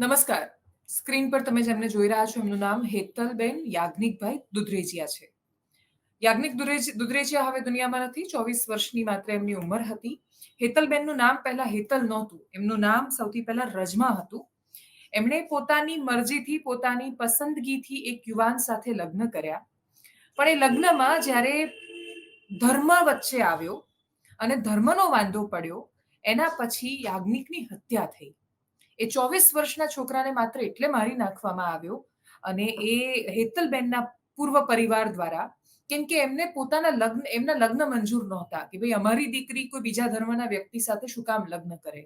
નમસ્કાર. સ્ક્રીન પર તમે જેમને જોઈ રહ્યા છો, એમનું નામ હેતલબેન યાજ્ઞિકભાઈ દુધરેજિયા છે. યાજ્ઞિક દુધરેજ- દુધરેજિયા હવે દુનિયામાં નથી, ચોવીસ વર્ષની માત્ર એમની ઉંમર હતી. હેતલબેનનું નામ પહેલા હેતલ નહોતું. એમનું નામ સૌથી પહેલા રજમા હતું. એમણે પોતાની મરજીથી, પોતાની પસંદગીથી એક યુવાન સાથે લગ્ન કર્યા. પણ એ લગ્નમાં જ્યારે ધર્મ વચ્ચે આવ્યો અને ધર્મનો વાંધો પડ્યો, એના પછી યાજ્ઞિકની હત્યા થઈ. એ ચોવીસ વર્ષના છોકરાને માત્ર એટલે મારી નાખવામાં આવ્યો અને એ હેતલબેનના પૂર્વ પરિવાર દ્વારા, કેમ કે એમને પોતાના લગ્ન, એમના લગ્ન મંજૂર નહોતા કે ભાઈ અમારી દીકરી કોઈ બીજા ધર્મના વ્યક્તિ સાથે શું કામ લગ્ન કરે.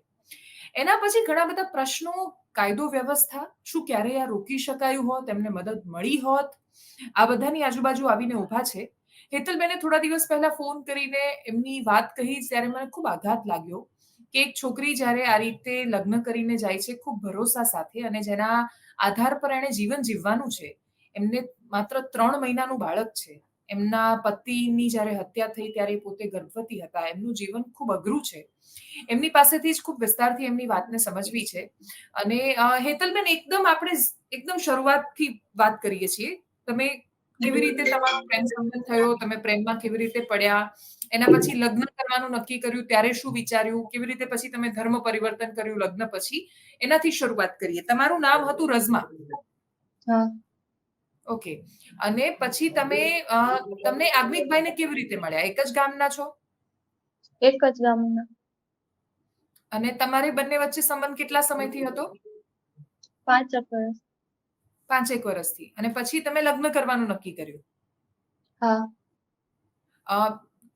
એના પછી ઘણા બધા પ્રશ્નો, કાયદો વ્યવસ્થા, શું ક્યારે આ રોકી શકાયું હોત, એમને મદદ મળી હોત, આ બધાની આજુબાજુ આવીને ઊભા છે. હેતલબેને થોડા દિવસ પહેલા ફોન કરીને એમની વાત કહી, ત્યારે મને ખૂબ આઘાત લાગ્યો. કે એક છોકરી જ્યારે આ રીતે લગ્ન કરીને જાય છે, ખૂબ ભરોસા સાથે અને જેના આધાર પર એણે જીવન જીવવાનું છે, એમને માત્ર ત્રણ મહિનાનું બાળક છે. એમના પતિની જ્યારે હત્યા થઈ ત્યારે પોતે ગર્ભવતી હતા. એમનું જીવન ખૂબ અઘરું છે. એમની પાસેથી જ ખૂબ વિસ્તારથી એમની વાતને સમજવી છે. અને હેતલબેન, એકદમ આપણે એકદમ શરૂઆતથી વાત કરીએ છીએ. તમે કેવી રીતે તમારો પ્રેમ સંબંધ થયો તમે પ્રેમમાં કેવી રીતે પડ્યા એના પછી લગ્ન કરવાનું નક્કી કર્યું ત્યારે શું વિચાર્યું કેવી રીતે પછી તમે ધર્મ પરિવર્તન કર્યું લગ્ન પછી એનાથી શરૂઆત કરીએ. તમારું નામ હતું રઝમા. ઓકે. અને પછી તમે તમને આગમિકભાઈને કેવી રીતે મળ્યા? એક જ ગામના છો? એક જ ગામના. અને તમારે બંને વચ્ચે સંબંધ કેટલા સમયથી હતો? પાંચ વર્ષ. પાંચેક વર્ષથી અને પછી તમે લગ્ન કરવાનું નક્કી કર્યું. હા.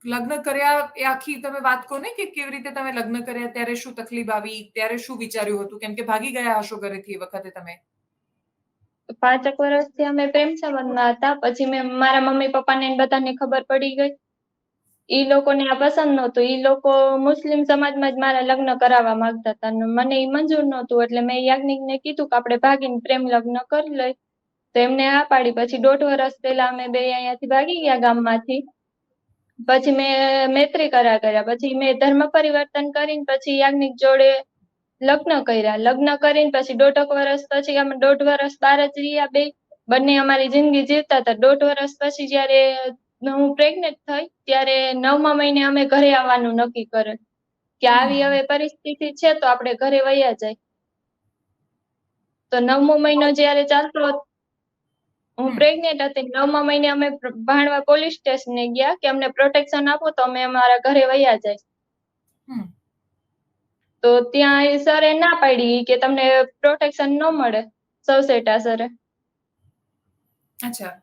લગ્ન કર્યા એ આખી તમે વાત કહો ને કે કેવી રીતે તમે લગ્ન કર્યા ત્યારે શું તકલીફ આવી ત્યારે શું વિચાર્યું હતું? કેમ કે ભાગી ગયા હશો ઘરેથી એ વખતે તમે. પાંચેક વર્ષથી અમે પ્રેમ સંબંધમાં હતા. પછી મેં મારા મમ્મી પપ્પાને બધાને ખબર પડી ગઈ. ઈ લોકોને આ પસંદ નહોતું. ઈ લોકો મુસ્લિમ સમાજમાં જ મારા લગ્ન કરાવવા માંગતા હતા ને મને ઈ મંજૂર નહોતું. એટલે મેં યાજ્ઞિકને કીધું કે આપણે ભાગીને પ્રેમ લગ્ન કરી લઈ. તો એમને આ પાડી. પછી દોઢ વર્ષ પહેલા અમે બે અહીંયાથી ભાગી ગયા ગામમાંથી. પછી મેં મૈત્રી કરા કર્યા. પછી મેં ધર્મ પરિવર્તન કરીને પછી યાજ્ઞિક જોડે લગ્ન કર્યા. લગ્ન કરીને પછી દોઢક વર્ષ પછી અમે દોઢ વર્ષ બાર જ રહ્યા બે. બંને અમારી જિંદગી જીવતા હતા. દોઢ વર્ષ પછી જ્યારે હું પ્રેગ્નેન્ટ થઈ ત્યારે નવમા મહિને અમે ઘરે આવવાનું નક્કી કરે કે આવી હવે પરિસ્થિતિ છે તો આપણે ઘરે વયા જાય. તો નવમો મહિનો જ્યારે ચાલતો હું પ્રેગ્નેન્ટ હતી નવમા મહિને અમે ભાણવા પોલીસ સ્ટેશને ગયા કે અમને પ્રોટેક્શન આપો તો અમે અમારા ઘરે વયા જાય. તો ત્યાં એ સરે ના પાડી કે તમને પ્રોટેક્શન ન મળે સૌસેટા સરે અચ્છા.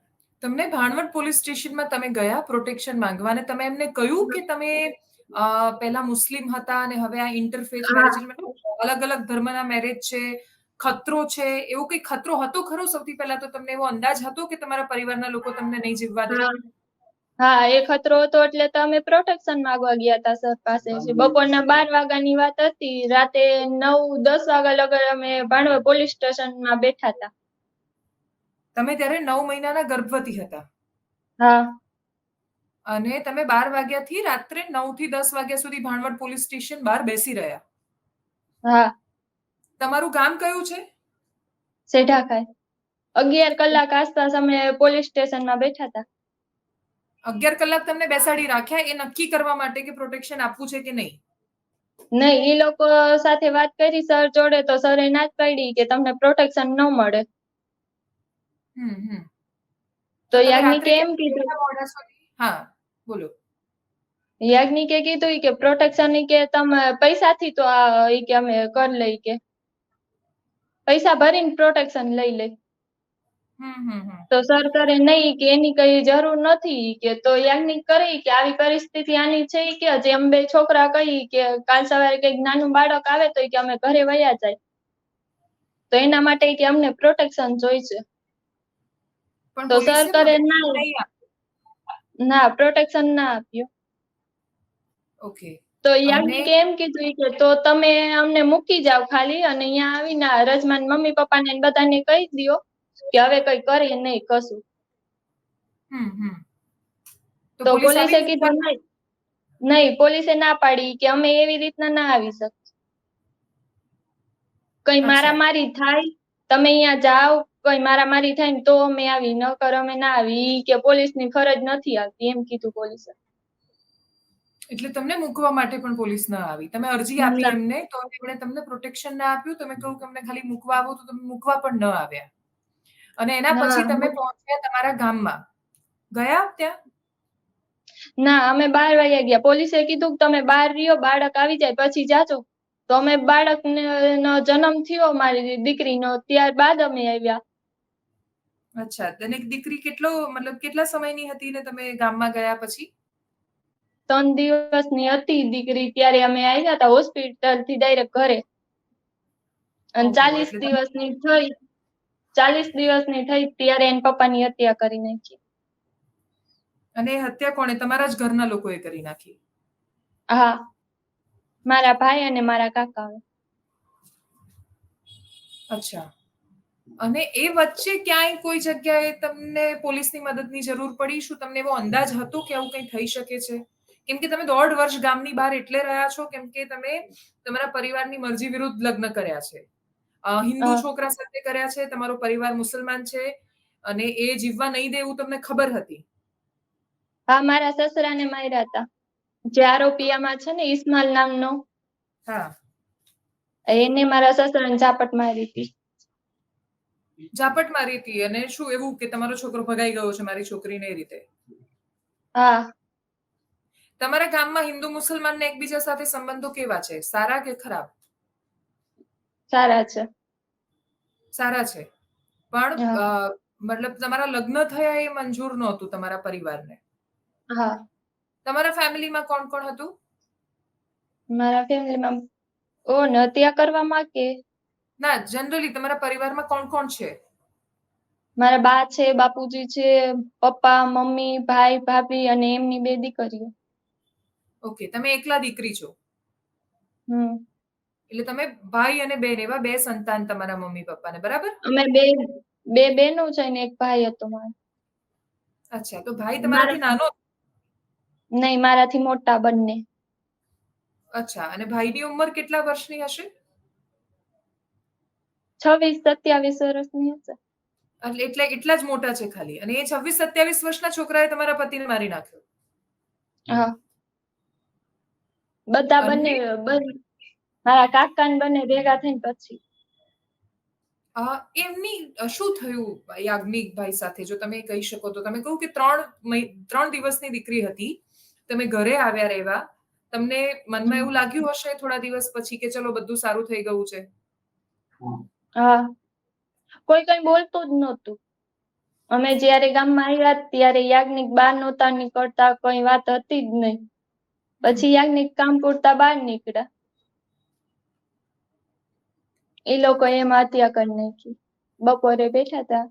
તમને ભાણવડ પોલીસ સ્ટેશનમાં તમે ગયા પ્રોટેક્શન માંગવા અને તમે એમને કહ્યું કે તમે પહેલા મુસ્લિમ હતા અને હવે આ ઇન્ટરફેસ મેરેજ અલગ અલગ ધર્મના મેરેજ છે ખતરો છે એવો કઈ ખતરો હતો ખરો સૌથી પહેલા તો તમને એવો અંદાજ હતો કે તમારા પરિવારના લોકો તમને નહીં જીવવા દે હા એ ખતરો હતો એટલે તો અમે પ્રોટેક્શન માંગવા ગયા હતા સર પાસે. બપોરના બાર વાગ્યાની વાત હતી રાતે નવ દસ વાગ્યા લગર અમે ભાણવા પોલીસ સ્ટેશનમાં બેઠા હતા. તમે ત્યારે નવ મહિનાના ગર્ભવતી હતા. હા. અને તમે બાર વાગ્યાથી રાત્રે નવથી દસ વાગ્યા સુધી ભાણવડ પોલીસ સ્ટેશન બહાર બેસી રહ્યા. હા. તમારું ગામ કયું છે? સેઢાખાઈ અગિયાર કલાક આસપાસ અમે પોલીસ સ્ટેશનમાં બેઠા હતા. અગિયાર કલાક તમને બેસાડી રાખ્યા એ નક્કી કરવા માટે કે પ્રોટેક્શન આપવું છે કે નહીં? નહીં એ લોકો સાથે વાત કરી સર જોડે તો સરે ના જ પાડી કે તમને પ્રોટેક્શન ન મળે. તો યાજ્ઞિકે એમ કીધું? હા બોલો. યાજ્ઞિકે કીધું કે પ્રોટેક્શન કે તમે પૈસાથી તો આ ઈ કે અમે કર લઈ કે. પૈસા ભરીને પ્રોટેક્શન લઈ લઈ તો સર કરે નહીં કે એની કઈ જરૂર નથી કે. તો યાજ્ઞિક કરી કે આવી પરિસ્થિતિ આની છે કે. જે અમે બે છોકરા કહી કે કાલ સવારે કંઈક નાનું બાળક આવે તો કે અમે ઘરે વયા જાય. તો એના માટે કે અમને પ્રોટેક્શન જોઈશે. પણ તો સર પોલીસે કરે protection ના ના પ્રોટેક્શન ના આપ્યું. ઓકે તો યાર કેમ કીધું કે તો તમે અમને મૂકી જાવ ખાલી અને અહીંયા આવીને રજમાન મમ્મી પપ્પાને બધાને કહી દ્યો કે હવે કઈ કરી નહીં કશું. તો પોલીસે કીધું નહીં. નહીં પોલીસે ના પાડી કે અમે એવી રીતના ના આવી શકીએ. કઈ. મારામારી થાય તમે અહીંયા જાઓ કઈ મારામારી થાય ને તો અમે આવી નકર અમે ના આવી. કે પોલીસની ફરજ નથી આવતી એમ કીધું પોલીસે. એટલે તમને મૂકવા માટે પણ પોલીસ ન આવી. તમે અરજી આપી ના. એમને તો એમણે તમને પ્રોટેક્શન ના આપ્યું. તમે કહ્યું કે અમને ખાલી મૂકવા આવો તો તમે મૂકવા પણ ન આવ્યા. અને એના પછી તમે પહોંચ્યા તમારા ગામમાં. ગયા ત્યાં? ના અમે બાર વાગ્યા ગયા. પોલીસે કીધું કે તમે બાર રહ્યો બાળક આવી જાય પછી જાજો. તો અમે બાળકને નો જન્મ થયો મારી દીકરીનો. ત્યારબાદ અમે આવ્યા. અચ્છા અને દીકરી કેટલો મતલબ કેટલા સમયની હતી ને તમે ગામમાં ગયા પછી? ત્રણ દિવસની હતી દીકરી ત્યારે અમે આવ્યા હતા હોસ્પિટલથી ડાયરેક્ટ ઘરે. અને ચાલીસ દિવસની થઈ ચાલીસ દિવસની થઈ ત્યારે એના પપ્પાની હત્યા કરી નાખી. અને હત્યા કોણે? તમારા જ ઘરના લોકોએ કરી નાખી. હા મારા ભાઈ અને મારા કાકા અચ્છા. અને એ વચ્ચે ક્યાંય કોઈ જગ્યાએ તમને પોલીસની મદદની જરૂર પડી? શું તમને એવો અંદાજ હતો કે આવું કંઈ થઈ શકે છે? કેમ કે તમે દોઢ વર્ષ ગામની બહાર એટલે રહ્યા છો કેમ કે તમે તમારા પરિવારની મરજી વિરુદ્ધ લગ્ન કર્યા છે. હિન્દુ છોકરા સાથે કર્યા છે તમારો પરિવાર મુસલમાન છે અને એ જીવવા નહીં દે એવું તમને ખબર હતી? હા મારા સસરાને માર્યા હતા. જે આરોપીયામાં છે ને ઇસ્માલ નામનો. હા. એને મારા સસરાને ઝાપટ મારી હતી. ઝાપટ મારી હતી અને શું એવું કે તમારો છોકરો ભગાઈ ગયો છે મારી છોકરીને એ રીતે? હા. તમારા ગામમાં હિન્દુ મુસલમાનને એકબીજા સાથે સંબંધો કેવા છે? સારા કે ખરાબ? સારા છે. સારા છે. પણ મતલબ તમારા લગ્ન થયા એ મંજૂર નહોતું તમારા પરિવારને? હા. તમારા ફેમિલીમાં કોણ કોણ હતું? મારા ફેમિલીમાં ઓ ને હત્યા કરવામાં કે ના જનરલી તમારા પરિવારમાં કોણ કોણ છે? મારા બા છે બાપુજી છે પપ્પા મમ્મી ભાઈ ભાભી અને એમની બે દીકરીઓ. ઓકે તમે એકલા દીકરી છો? હમ. એટલે તમે ભાઈ અને બેન એવા બે સંતાન તમારા મમ્મી પપ્પાને બરાબર? અમે બે બે બેનો છે ને એક ભાઈ હતો મારો. અચ્છા તો ભાઈ તમારાથી નાનો? નહીં મારાથી મોટા બંને. અચ્છા અને ભાઈની ઉંમર કેટલા વર્ષની હશે? છવ્વીસ સત્યાવીસ વર્ષની હશે. એટલે એટલે એટલા જ મોટા છે ખાલી. અને એ છવ્વીસ સત્યાવીસ વર્ષના છોકરાએ તમારા પતિને મારી નાખ્યો. હા. બધા બંને મારા કાકા ને બંને ભેગા થઈને પછી. એમની શું થયું યાજ્ઞિકભાઈ સાથે? જો તમે કહી શકો તો. તમે કહું કે ત્રણ મહિ- ત્રણ દિવસની દીકરી હતી. તમે ઘરે આવ્યા રહેવા. તમને મનમાં એવું લાગ્યું હશે થોડા દિવસ પછી કે ચલો બધું સારું થઈ ગયું છે? હા. કોઈ કઈ બોલતું જ નહોતું. અમે જયારે ગામમાં આવ્યા ત્યારે યાજ્ઞિક બહાર નહોતા નીકળતા કઈ વાત હતી જ નહીં. પછી યાજ્ઞિક કામ પૂરતા બહાર નીકળ્યા. એ લોકો એમ હત્યા કરી નાખી. બપોરે બેઠા હતા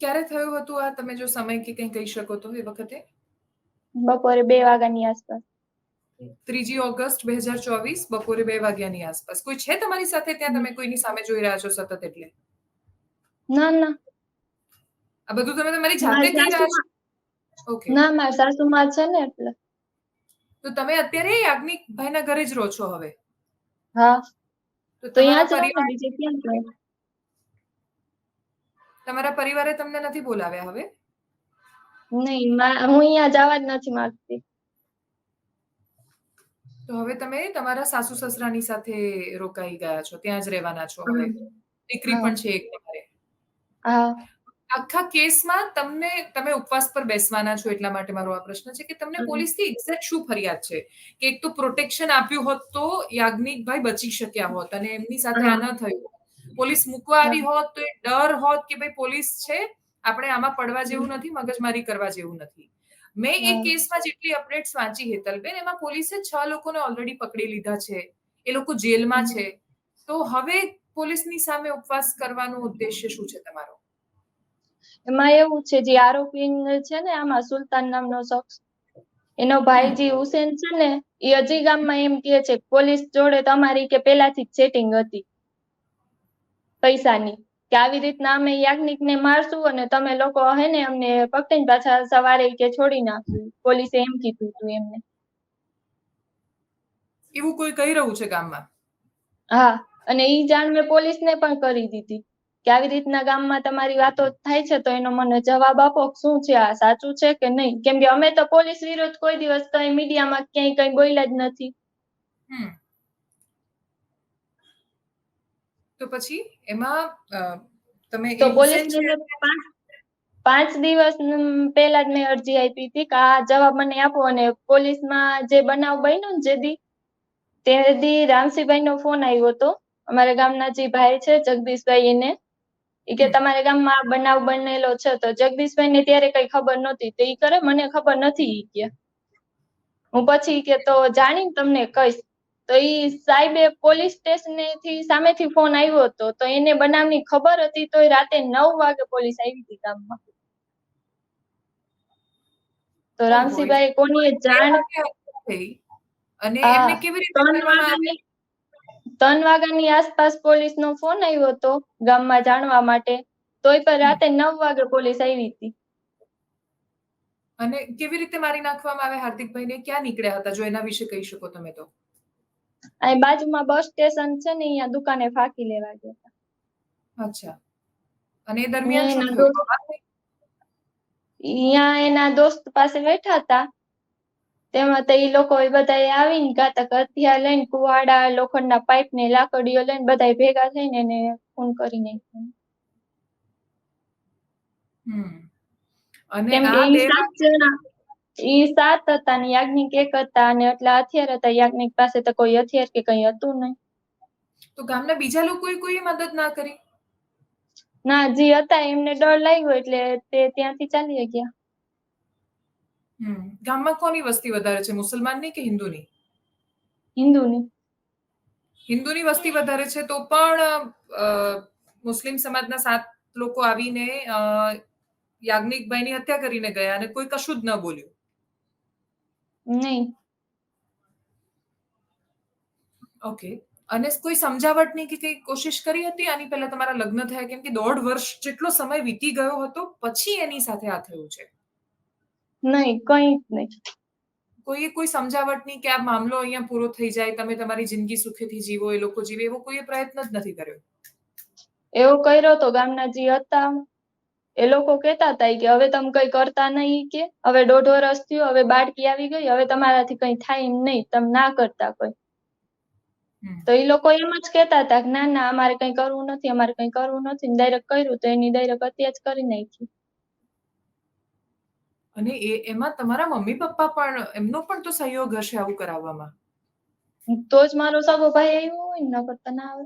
ક્યારે થયું હતું આ? તમે જો સમય કે કંઈ કહી શકો તો એ વખતે? બપોરે બે વાગ્યાની આસપાસ. ત્રીજી ઓગસ્ટ બે હજાર ચોવીસ બપોરે બે વાગ્યાની આસપાસ. કોઈ છે તમારી સાથે ત્યાં? તમે કોઈની સામે જોઈ રહ્યા છો સતત એટલે? ના ના. આ બધું તમે તમારી જાતે મારી રહ્યા છો? ઓકે. ના મારા સાસુમાં છે ને એટલે. તો તમે અત્યારે યાજ્ઞિક ભાઈના ઘરે જ રહો છો હવે? હા. તો ત્યાં તમારા જ બીજે ક્યાં? તમારા પરિવારે તમને નથી બોલાવ્યા હવે? નહીં હું અહીંયા જવા જ નથી માંગતી. તો હવે તમે તમારા સાસુ સસરાની સાથે રોકાઈ ગયા છો ત્યાં જ રહેવાના છો હવે દીકરી હા. પણ છે એક તમારે હા આખા કેસમાં તમને તમે ઉપવાસ પર બેસવાના છો એટલા માટે મારો આ પ્રશ્ન છે કે તમને હમ. પોલીસથી એક્ઝેક્ટ શું ફરિયાદ છે કે એક તો પ્રોટેક્શન આપ્યું હોત તો યાજ્ઞિકભાઈ બચી શક્યા હોત અને એમની સાથે આ હા. ન થયું હોત. પોલીસ મૂકવા આવી હોત તો એ ડર હોત કે ભાઈ પોલીસ છે આપણે આમાં પડવા જેવું નથી મગજમારી કરવા જેવું નથી મેં એ કેસમાં જેટલી અપડેટ્સ વાંચી હેતલબેન એમાં પોલીસે છ લોકોને ઓલરેડી પકડી લીધા છે. એ લોકો જેલમાં છે. તો હવે પોલીસની સામે ઉપવાસ કરવાનો ઉદ્દેશ્ય શું છે તમારો? એમાં એવું છે જે આરોપી છે ને આમાં સુલતાન નામનો શખ્સ એનો ભાઈ જે હુસેન છે ને એ અજી ગામમાં એમ કે છે પોલીસ જોડે તમારી કે પેલાથી જ સેટિંગ હતી પૈસાની. કે આવી રીતના અમે યાજ્ઞિક ને મારશું અને તમે લોકો હે ને અમને પકડીને પાછા સવારે કે છોડી નાખશું. પોલીસે એમ કીધું હતું એમને. એવું કોઈ કહી રહ્યું છે ગામમાં? હા અને ઈ જાણ મેં પોલીસને પણ કરી દીધી. કે આવી રીતના ગામમાં તમારી વાતો થાય છે તો એનો મને જવાબ આપો શું છે આ સાચું છે કે નહીં? કેમ કે અમે તો પોલીસ વિરોધ કોઈ દિવસ કઈ મીડિયામાં ક્યાંય કઈ બોલ્યા જ નથી. હમ. તો પછી એમાં તમે તો પોલીસ પાંચ દિવસ પહેલા જ મેં અરજી આપી હતી કે આ જવાબ મને આપો અને પોલીસમાં જે બનાવ બન્યો ને જે દી તે દી રામસિંહભાઈ નો ફોન આવ્યો હતો. અમારા ગામના જે ભાઈ છે જગદીશભાઈ એને ઈ કે તમારા ગામમાં આ બનાવ બનેલો છે. તો જગદીશભાઈ ને ત્યારે કઈ ખબર નહોતી. તો એ કરે મને ખબર નથી ઈ કે. હું પછી કે તો જાણીને તમને કહીશ. તો ઈ સાહેબે પોલીસ સ્ટેશનથી સામેથી ફોન આવ્યો હતો. તો એને બનાવની ખબર હતી તો રાતે નવ વાગે પોલીસ આવી હતી ગામમાં. તો રામસિંહભાઈ કોની જાણ અને એમને કેવી રીતે ત્રણ વાગ્યાની ત્રણ વાગ્યાની આસપાસ પોલીસ નો ફોન આવ્યો હતો ગામમાં જાણવા માટે. તોય પણ રાતે નવ વાગે પોલીસ આવી હતી. અને કેવી રીતે મારી નાખવામાં આવે હાર્દિકભાઈને? ક્યાં નીકળ્યા હતા? જો એના વિશે કહી શકો તમે તો. અહીં બાજુમાં બસ સ્ટેશન છે ને અહીંયા દુકાને ફાકી લેવા ગયા હતા. અચ્છા અને એ દરમિયાન? અહીંયા એના દોસ્ત પાસે બેઠા હતા તેમાં તો એ લોકો બધા આવીને ઘાતક હથિયાર લઈને કુવાડા લોખંડના પાઇપ ને લાકડીઓ લઈને બધા ભેગા થઈને એને ખૂન કરી નાખ્યો હમ અને ઈ સાત હતા ને યાજ્ઞિક એક હતા અને એટલા હથિયાર હતા. યાજ્ઞિક પાસે તો કોઈ હથિયાર કે કઈ હતું નહીં. તો ગામના બીજા લોકોએ કોઈ મદદ ના કરી? ના જે હતા એમને ડર લાગ્યો એટલે તે ત્યાંથી ચાલી ગયા. હમ. ગામમાં કોની વસ્તી વધારે છે? મુસલમાનની કે હિન્દુની? હિન્દુની. હિન્દુની વસ્તી વધારે છે તો પણ મુસ્લિમ સમાજના સાત લોકો આવીને યાજ્ઞિકભાઈની હત્યા કરીને ગયા અને કોઈ કશું જ ન બોલ્યું? નહીં. ઓકે અને કોઈ સમજાવટની કે કઈ કોશિશ કરી હતી? આની પહેલા તમારા લગ્ન થયા કેમ કે દોઢ વર્ષ જેટલો સમય વીતી ગયો હતો પછી એની સાથે આ થયું છે? નહીં કંઈ જ નહીં. કોઈએ કોઈ સમજાવટની કે આ મામલો અહીંયા પૂરો થઈ જાય તમે તમારી જિંદગી સુખેથી જીવો એ લોકો જીવે એવો કોઈએ પ્રયત્ન જ નથી કર્યો? એવો કર્યો તો ગામના જે હતા. એ લોકો કેતા હતા કે હવે તમે કઈ કરતા નહીં કે હવે દોઢ વર્ષ થયું હવે બાળકી આવી ગઈ હવે તમારાથી કઈ થાય એમ નહીં તમે ના કરતા કોઈ. તો એ લોકો એમ જ કેતા હતા કે ના ના અમારે કઈ કરવું નથી અમારે કઈ કરવું નથી ડાયરેક્ટ કર્યું તો એની ડાયરેક્ટ અત્યારે જ કરી નાખી. અને એ એમાં તમારા મમ્મી પપ્પા પણ એમનો પણ તો સહયોગ હશે આવું કરાવવામાં? તો જ મારો સગો ભાઈ આવ્યો હોય ને કરતા ના આવે.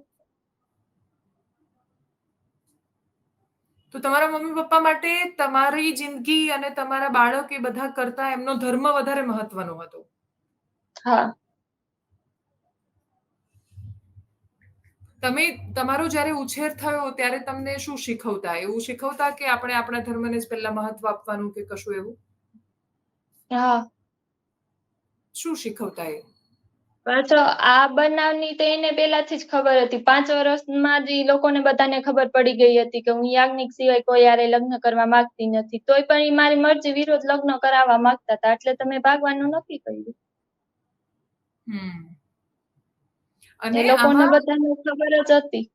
તો તમારા મમ્મી પપ્પા માટે તમારી જિંદગી અને તમારા બાળક એ બધા કરતા એમનો ધર્મ વધારે મહત્વનો હતો. હા. તમે તમારો જ્યારે ઉછેર થયો ત્યારે તમને શું શીખવતા? એવું શીખવતા કે આપણે આપણા ધર્મને જ પહેલા મહત્વ આપવાનું કે કશું એવું? હા. શું શીખવતા એ? પાછો આ બનાવની તો એને પહેલાથી જ ખબર હતી. પાંચ વર્ષમાં જ એ લોકોને બધાને ખબર પડી ગઈ હતી કે હું યાજ્ઞિક સિવાય કોઈ યારે લગ્ન કરવા માંગતી નથી. તોય પણ ઈ મારી મરજી વિરોધ લગ્ન કરાવવા માંગતા હતા. એટલે તમે ભાગવાનું નક્કી કર્યું. હમ. અને લોકોને બધાને ખબર જ હતી.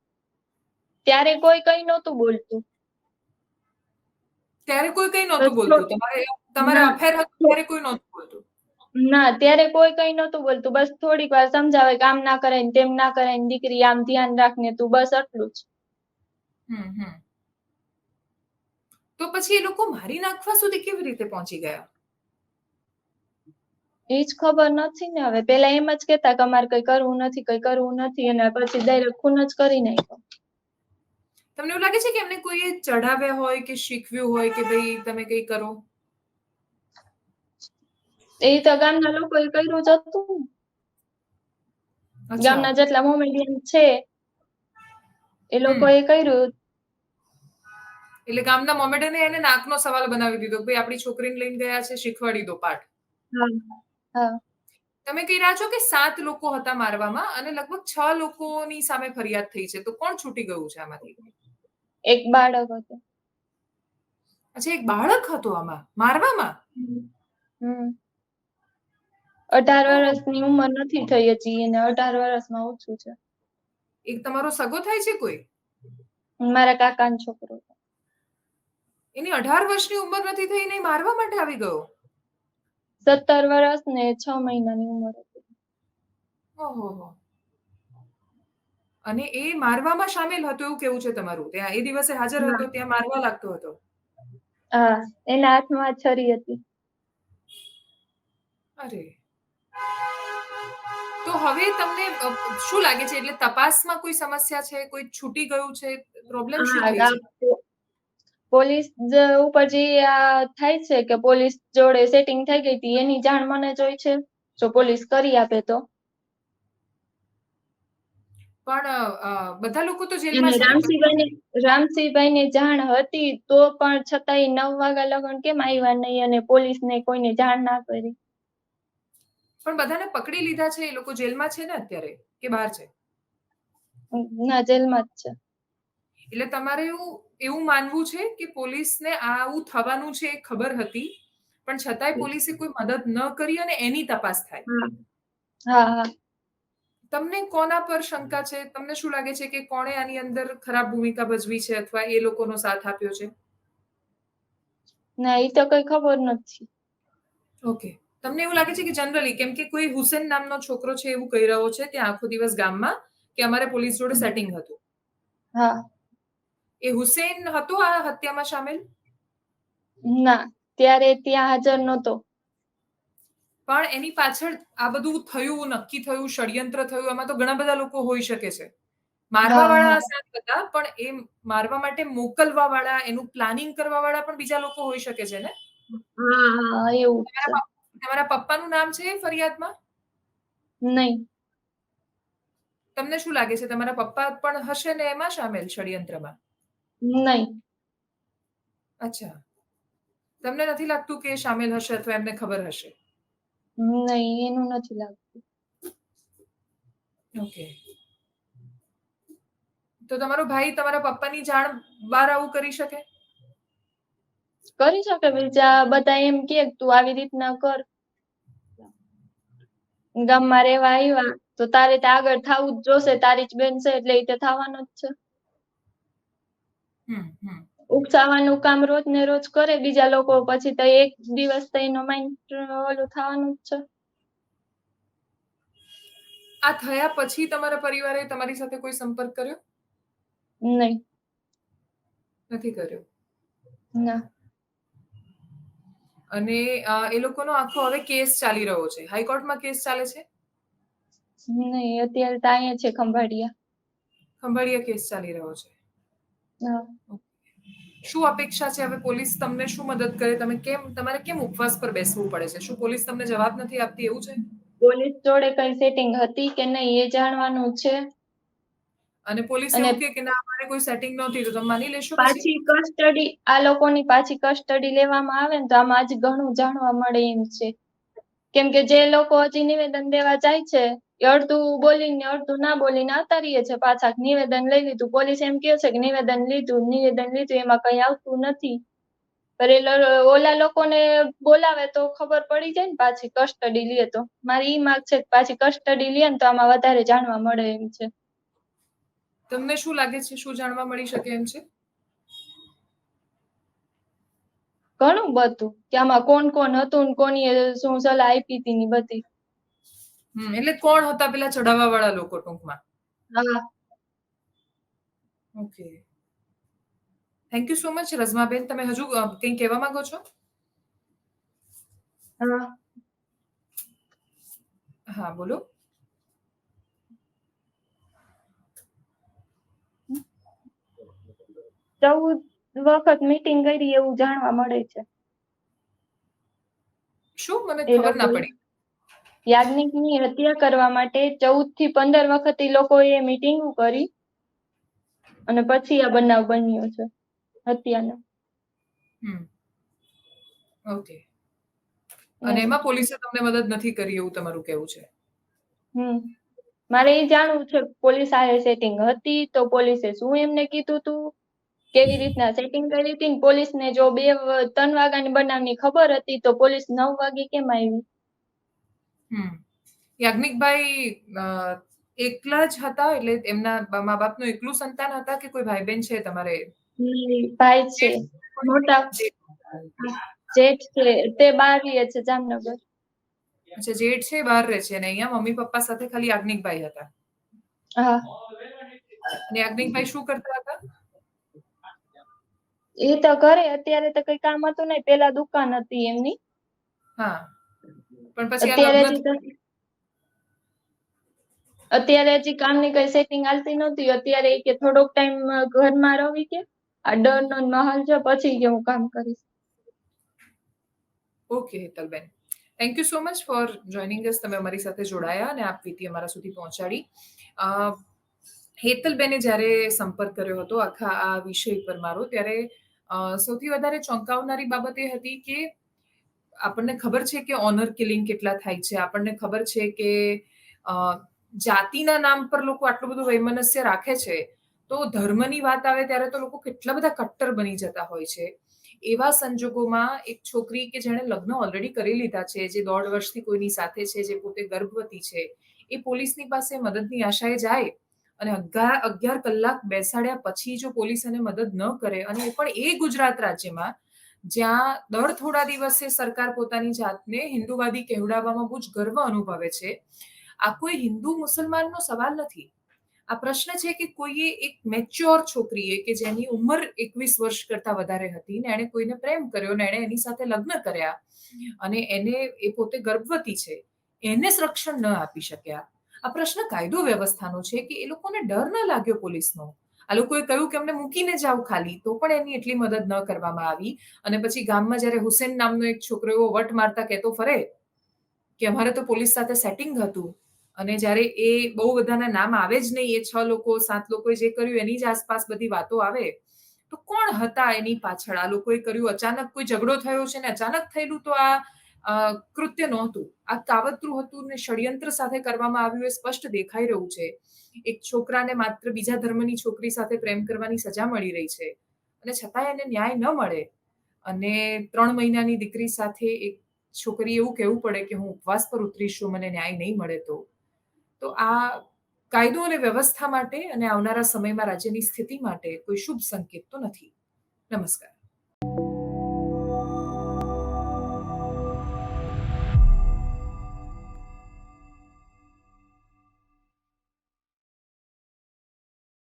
ત્યારે કોઈ કઈ નહોતું બોલતું. ત્યારે કોઈ કઈ નહોતું બોલતું. તમારે તમારે અફેર હતું ત્યારે કોઈ નહોતું બોલતું. ના ત્યારે કોઈ કઈ નતું બોલતું. બસ થોડીક વાર સમજાવે કે આમ ના કરાય ને તેમ ના કરાય ને દીકરી આમ ધ્યાન રાખને તું બસ આટલું જ. હમ તો પછી એ લોકો મારી નાખવા સુધી કેવી રીતે પહોંચી ગયા? એ જ ખબર નથી ને હવે. પેલા એમ જ કેતા કે અમારે કઈ કરવું નથી કઈ કરવું નથી અને પછી ડાયરેક્ટ ખૂન જ કરી નાખ્યો. તમને એવું લાગે છે કે એમને કોઈએ ચઢાવ્યા હોય કે શીખવ્યું હોય કે ભાઈ તમે કઈ કરો? એ તો ગામના લોકોએ કર્યું જ હતું. ગામના જેટલા મોમેડિયન છે એ લોકોએ કર્યું. એટલે ગામના મોમેડને એને નાકનો સવાલ બનાવી દીધો કે ભાઈ આપણી છોકરીને લઈને ગયા છે શીખવાડી દો પાઠ. તમે કહી રહ્યા છો કે સાત લોકો હતા મારવામાં અને લગભગ છ લોકોની સામે ફરિયાદ થઈ છે તો કોણ છૂટી ગયું છે આમાંથી? એક બાળક હતો. અચ્છા એક બાળક હતો આમાં? મારવામાં? હમ. અઢાર વર્ષની ઉંમર નથી થઈ હજી એને અઢાર વર્ષમાં ઓછું છે. એક તમારો સગો થાય છે કોઈ? મારા કાકાનો છોકરો એની અઢાર વર્ષની ઉંમર નથી થઈ ને મારવા માટે આવી ગયો? સત્તર વર્ષ ને છ મહિનાની ઉંમર હતી. ઓહો અને એ મારવામાં સામેલ હતો એવું કેવું છે તમારું? ત્યાં એ દિવસે હાજર હતો ત્યાં મારવા લાગતો હતો? હા એના હાથમાં છરી હતી. અરે. તો હવે તમને શું લાગે છે? એટલે તપાસમાં કોઈ સમસ્યા છે? કોઈ છૂટી ગયું છે? પ્રોબ્લેમ શું છે? પોલીસ ઉપર જે આ થાય છે કે પોલીસ જોડે સેટિંગ થઈ ગઈ હતી. એની જાણ મને જોઈ છે. જો પોલીસ કરી આપે તો. પણ બધા લોકો તો જેલમાં રામસિંહભાઈ ને? રામસિંહભાઈને રામસિંહભાઈને જાણ હતી તો પણ છતાંય નવ વાગ્યા લગન કેમ આવ્યા નહીં? અને પોલીસ ને કોઈને જાણ ના કરી. પણ બધાને પકડી લીધા છે એ લોકો જેલમાં છે ને અત્યારે? કે બહાર છે? ના જેલમાં જ છે. એટલે તમારે એવું એવું માનવું છે કે પોલીસને આવું થવાનું છે એ ખબર હતી પણ છતાંય પોલીસે કોઈ મદદ ન કરી અને એની તપાસ થાય. હા. હા હા. તમને કોના પર શંકા છે? તમને શું લાગે છે કે કોણે આની અંદર ખરાબ ભૂમિકા ભજવી છે અથવા એ લોકોનો સાથ આપ્યો છે? ના એ તો કઈ ખબર નથી. ઓકે. તમને એવું લાગે છે કે જનરલી કેમ કે કોઈ હુસેન નામનો છોકરો છે એવું કહી રહ્યો છે ત્યાં આખો દિવસ ગામમાં કે અમારે પોલીસ જોડે સેટિંગ હતું? હા. એ હુસેન હતો આ હત્યામાં સામેલ? ના ત્યારે ત્યાં હાજર નહોતો. પણ એની પાછળ આ બધું થયું નક્કી થયું ષડયંત્ર થયું એમાં તો ઘણા બધા લોકો હોઈ શકે છે. મારવા વાળા. સાથ હતા પણ એ મારવા માટે મોકલવા વાળા એનું પ્લાનિંગ કરવા વાળા પણ બીજા લોકો હોઈ શકે છે ને? હા એવું તમારા પપ્પાનું નામ છે ફરિયાદમાં? નહીં. તમને શું લાગે છે? તમારા પપ્પા પણ હશે ને એમાં સામેલ ષડયંત્રમાં? નહીં. અચ્છા. તમને નથી લાગતું કે સામેલ હશે અથવા એમને ખબર હશે? નહીં એનું નથી લાગતું. ઓકે. તો તમારો ભાઈ તમારા પપ્પાની જાણ બહાર આવું કરી શકે? કરી શકે બીજા બધા એમ કે તું આવી રીતના કર. ગામમાં રહેવા આવ્યા તો તારે તો આગળ થવું જ જોશે તારી જ બેન છે એટલે એ તો થવાનું જ છે. ઉકસાવાનું કામ રોજ ને રોજ કરે બીજા લોકો પછી તો એક દિવસ તો એનો માઇન્ડ ઓલું થવાનું જ છે. આ થયા પછી તમારા પરિવારે તમારી સાથે કોઈ સંપર્ક કર્યો? નહીં. નથી કર્યો? ના. અને એ લોકોનો આખો હવે કેસ ચાલી રહ્યો છે. હાઈકોર્ટમાં કેસ ચાલે છે? નહીં અત્યારે તો અહીંયા છે ખંભાળિયા. ખંભાળિયા કેસ ચાલી રહ્યો છે. શું અપેક્ષા છે? હવે પોલીસ તમને શું મદદ કરે? તમે કેમ તમારે કેમ ઉપવાસ પર બેસવું પડે છે? શું પોલીસ તમને જવાબ નથી આપતી એવું છે? પોલીસ જોડે કઈ સેટિંગ હતી કે નહીં એ જાણવાનું છે. અને પોલીસ એવું કહે કે ના અમારે કોઈ સેટિંગ નહોતી તો તમે માની લેશો પાછી? કસ્ટડી આ લોકોની પાછી કસ્ટડી લેવામાં આવે ને તો આમાં હજી ઘણું જાણવા મળે એમ છે. કેમ કે જે લોકો હજી નિવેદન દેવા જાય છે એ અડધું બોલીને અડધું ના બોલીને આવતા રહીએ છે પાછા. નિવેદન લઈ લીધું. પોલીસ એમ કહે છે કે નિવેદન લીધું નિવેદન લીધું એમાં કઈ આવતું નથી. પર ઓલા લોકોને બોલાવે તો ખબર પડી જાય ને પાછી કસ્ટડી લે તો. મારી ઈ માગ છે કે પાછી કસ્ટડી લે ને તો આમાં વધારે જાણવા મળે એમ છે. તમને શું લાગે છે? શું જાણવા મળી શકે એમ છે? ઘણું બધું. કે આમાં કોણ કોણ હતું ને કોની શું સલાહ આપી હતી ની બધી. એટલે કોણ હતા પેલા ચડાવવા વાળા લોકો ટૂંકમાં? હા. Okay. Thank you so much રઝમાબેન. તમે હજુ કંઈ કહેવા માંગો છો? હા. હા બોલો. ચૌદ વખત મીટિંગ કરી એવું જાણવા મળે છે. શું મને ખબર ના પડી? યાજ્ઞિકની હત્યા કરવા માટે ચૌદથી પંદર વખત એ લોકોએ મીટિંગ કરી અને પછી આ બનાવ બન્યો છે હત્યાનો. હમ. ઓકે. અને એમાં પોલીસે તમને મદદ નથી કરી એવું તમારું કહેવું છે? હમ. મારે એ જાણવું છે પોલીસ આ સેટિંગ હતી તો પોલીસે શું એમને કીધું તું? કેવી રીતના સેટિંગ કરી હતી ને જો બે ત્રણ વાગ્યાની બનાવની ખબર હતી તો પોલીસ નવ વાગે કેમ આવી? હમ. યાજ્ઞિકભાઈ એકલા જ હતા એટલે એમના મા મા બાપનું એકલું સંતાન હતા કે કોઈ ભાઈ બહેન છે તમારે? ભાઈ છે. મોટા. જેઠ છે. તે બહાર રહે છે જામનગર. અચ્છા જેઠ છે બહાર રહે છે. અને અહીંયા મમ્મી પપ્પા સાથે ખાલી યાજ્ઞિકભાઈ હતા. હા. અને યાજ્ઞિકભાઈ શું કરતા હતા? એ તો ઘરે અત્યારે તો કઈ કામ હતું નહીં પેલા દુકાન હતી એમની. હા. પણ પછી અત્યારે અત્યારે હજી કામની કઈ સેટિંગ હાલતી નહોતી. અત્યારે કે થોડોક ટાઈમ ઘરમાં રહી કે આ ડર નો માહોલ છે પછી કે હું કામ કરીશ. Okay Hetalben. Thank you so much for joining us તમે અમારી સાથે જોડાયા અને આપ વીતી અમારા સુધી પહોંચાડી. અ, હેતલબેને જ્યારે સંપર્ક કર્યો હતો આખા આ વિષય પર મારો ત્યારે સૌથી વધારે ચોંકાવનારી બાબત એ હતી કે આપણને ખબર છે કે ઓનર કિલિંગ કેટલા થાય છે. આપણને ખબર છે કે જાતિના નામ પર લોકો આટલું બધું વૈમનસ્ય રાખે છે, તો ધર્મની વાત આવે ત્યારે તો લોકો કેટલા બધા કટ્ટર બની જતા હોય છે. એવા સંજોગોમાં એક છોકરી કે જેણે લગ્ન ઓલરેડી કરી લીધા છે, જે દોઢ વર્ષથી કોઈની સાથે છે, જે પોતે ગર્ભવતી છે, એ પોલીસની પાસે મદદની આશાએ જાય અને અગિયાર અગિયાર કલાક બેસાડ્યા પછી જો પોલીસ એને મદદ ન કરે, અને એ પણ એ ગુજરાત રાજ્યમાં, જ્યાં દર થોડા દિવસે સરકાર પોતાની જાતને હિન્દુવાદી કહેવડાવવામાં બહુ જ ગર્વ અનુભવે છે. આ કોઈ હિન્દુ મુસલમાનનો સવાલ નથી. આ પ્રશ્ન છે કે કોઈએ એક મેચ્યોર છોકરીએ કે જેની ઉંમર એકવીસ વર્ષ કરતા વધારે હતી ને એણે કોઈને પ્રેમ કર્યો ને એણે એની સાથે લગ્ન કર્યા, અને એને એ પોતે ગર્ભવતી છે, એને સંરક્ષણ ન આપી શક્યા. આ પ્રશ્ન કાયદો વ્યવસ્થાનો છે કે એ લોકોને ડર ન લાગ્યો પોલીસનો. આ લોકોએ કહ્યું કે અમને મૂકીને જાઓ ખાલી, તો પણ એની એટલી મદદ ન કરવામાં આવી. અને પછી ગામમાં જ્યારે હુસેન નામનો એક છોકરો એવો વટ મારતા કહેતો ફરે કે અમારે તો પોલીસ સાથે સેટિંગ હતું. અને જ્યારે એ બહુ બધાના નામ આવે જ નહીં, એ છ લોકો, સાત લોકોએ જે કર્યું એની જ આસપાસ બધી વાતો આવે, તો કોણ હતા એની પાછળ? આ લોકોએ કર્યું, અચાનક કોઈ ઝઘડો થયો છે ને અચાનક થયેલું? તો આ કૃત્ય નહોતું. આ કાવતરું હતું ને ષડયંત્ર સાથે કરવામાં આવ્યું એ સ્પષ્ટ દેખાઈ રહ્યું છે. એક છોકરાને માત્ર બીજા ધર્મની છોકરી સાથે પ્રેમ કરવાની સજા મળી રહી છે અને છતાંય એને ન્યાય ન મળે. અને ત્રણ મહિનાની દીકરી સાથે એક છોકરી એવું કહેવું પડે કે હું ઉપવાસ પર ઉતરીશ મને ન્યાય નહીં મળે તો. તો આ કાયદો અને વ્યવસ્થા માટે અને આવનારા સમયમાં રાજ્યની સ્થિતિ માટે કોઈ શુભ સંકેત તો નથી. નમસ્કાર.